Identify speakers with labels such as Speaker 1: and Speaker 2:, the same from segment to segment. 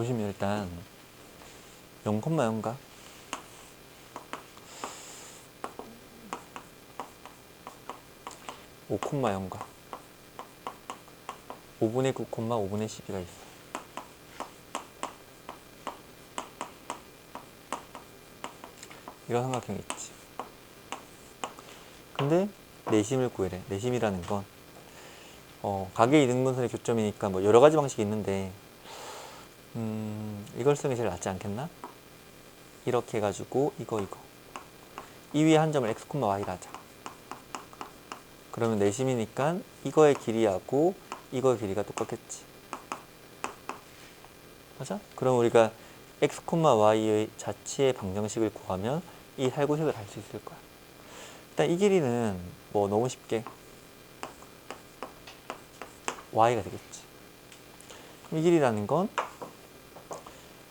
Speaker 1: 보시면 일단 0,0가 5,0가 5분의 9, 5분의 12가 있어. 이런 삼각형이 있지. 근데 내심을 구해래. 내심이라는 건 어, 가계 이등분선의 교점이니까 뭐 여러 가지 방식이 있는데 음, 이걸 쓰는 게 제일 낫지 않겠나? 이렇게 해가지고 이거 이거 이 위에 한 점을 x, y라 하자. 그러면 내심이니까 이거의 길이하고 이거의 길이가 똑같겠지. 맞아? 그럼 우리가 x, y의 자체의 방정식을 구하면 이 살구식을 할 수 있을 거야. 일단 이 길이는 뭐 너무 쉽게 y가 되겠지. 이 길이라는 건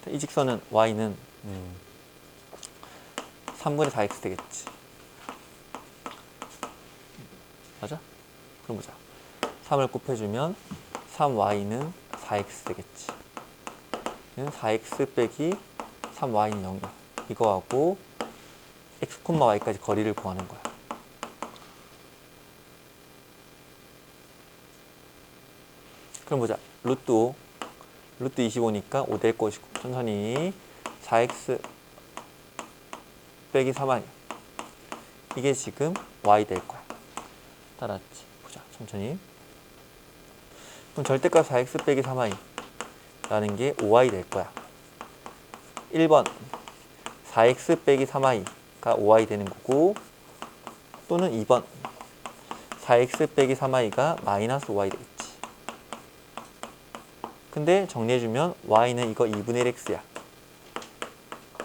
Speaker 1: 이 직선은 y는 음, 3분의 4x 되겠지. 맞아? 그럼 보자. 3을 곱해주면 3y는 4x 되겠지. 얘는 4x 빼기 3y는 0이야. 이거하고 x, y까지 거리를 구하는 거야. 그럼 보자. 루트 5. 루트 25니까 5 될 것이고 천천히 4x 빼기 3y 이게 지금 y 될 거야. 따랐지. 보자. 천천히. 그럼 절대값 4x 빼기 3y 라는 게 5y 될 거야. 1번 4x 빼기 3y가 5y 되는 거고 또는 2번 4x 빼기 3y가 마이너스 5y 되겠지. 근데 정리해주면 y는 이거 2분의 1x야.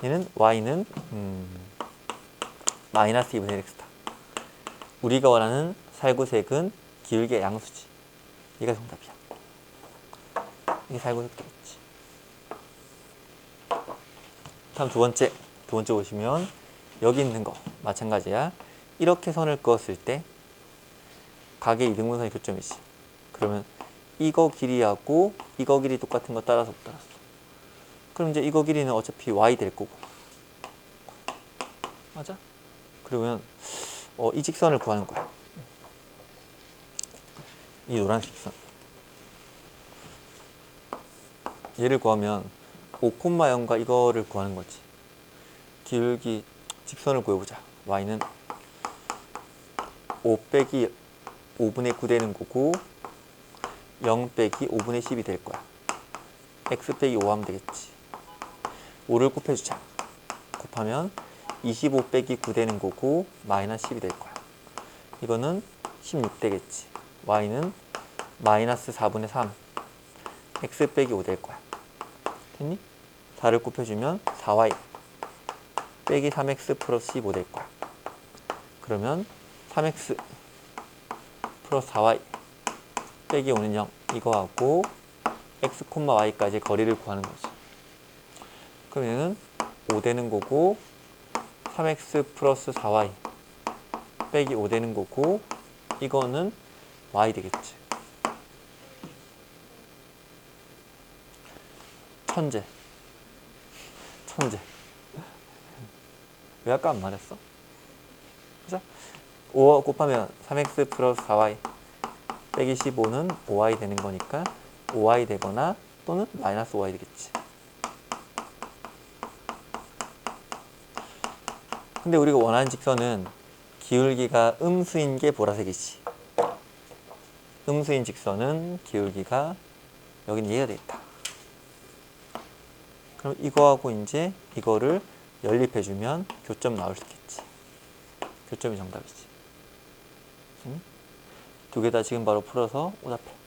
Speaker 1: 얘는 y는 음, 마이너스 2분의 1x다. 우리가 원하는 살구색은 기울기의 양수지. 이가 정답이야. 이게 살구색 되겠지. 다음 두 번째. 두 번째 보시면 여기 있는 거 마찬가지야. 이렇게 선을 그었을 때 각의 이등분선의 교점이지. 그러면 이거 길이하고 이거 길이 똑같은 거 따라서 못 따랐어. 그럼 이제 이거 길이는 어차피 y 될 거고. 맞아? 그러면 어, 이 직선을 구하는 거야. 이 노란 직선. 얘를 구하면 5,0과 이거를 구하는 거지. 기울기 직선을 구해보자. y는 5 빼기 5분의 9 되는 거고 0 빼기 5분의 10이 될 거야. x 빼기 5 하면 되겠지. 5를 곱해주자. 곱하면 25 빼기 9 되는 거고 마이너스 10이 될 거야. 이거는 16 되겠지. y는 마이너스 4분의 3 x 빼기 5 될 거야. 됐니? 4를 곱해주면 4y 빼기 3x 플러스 15 될 거야. 그러면 3x 플러스 4y 빼기 5는 0 이거하고 x, y까지 거리를 구하는 거지. 그럼 얘는 5 되는 거고 3x 플러스 4y 빼기 5 되는 거고 이거는 y 되겠지. 천재. 천재. 왜 아까 안 말했어? 그죠? 5 곱하면 3x 플러스 4y 빼기 15는 5y 되는 거니까 5y 되거나 또는 마이너스 5y 되겠지. 근데 우리가 원하는 직선은 기울기가 음수인 게 보라색이지. 음수인 직선은 기울기가 여기는 얘가 되겠다. 그럼 이거하고 이제 이거를 연립해주면 교점 나올 수 있겠지. 교점이 정답이지. 두 개 다 지금 바로 풀어서 오답해.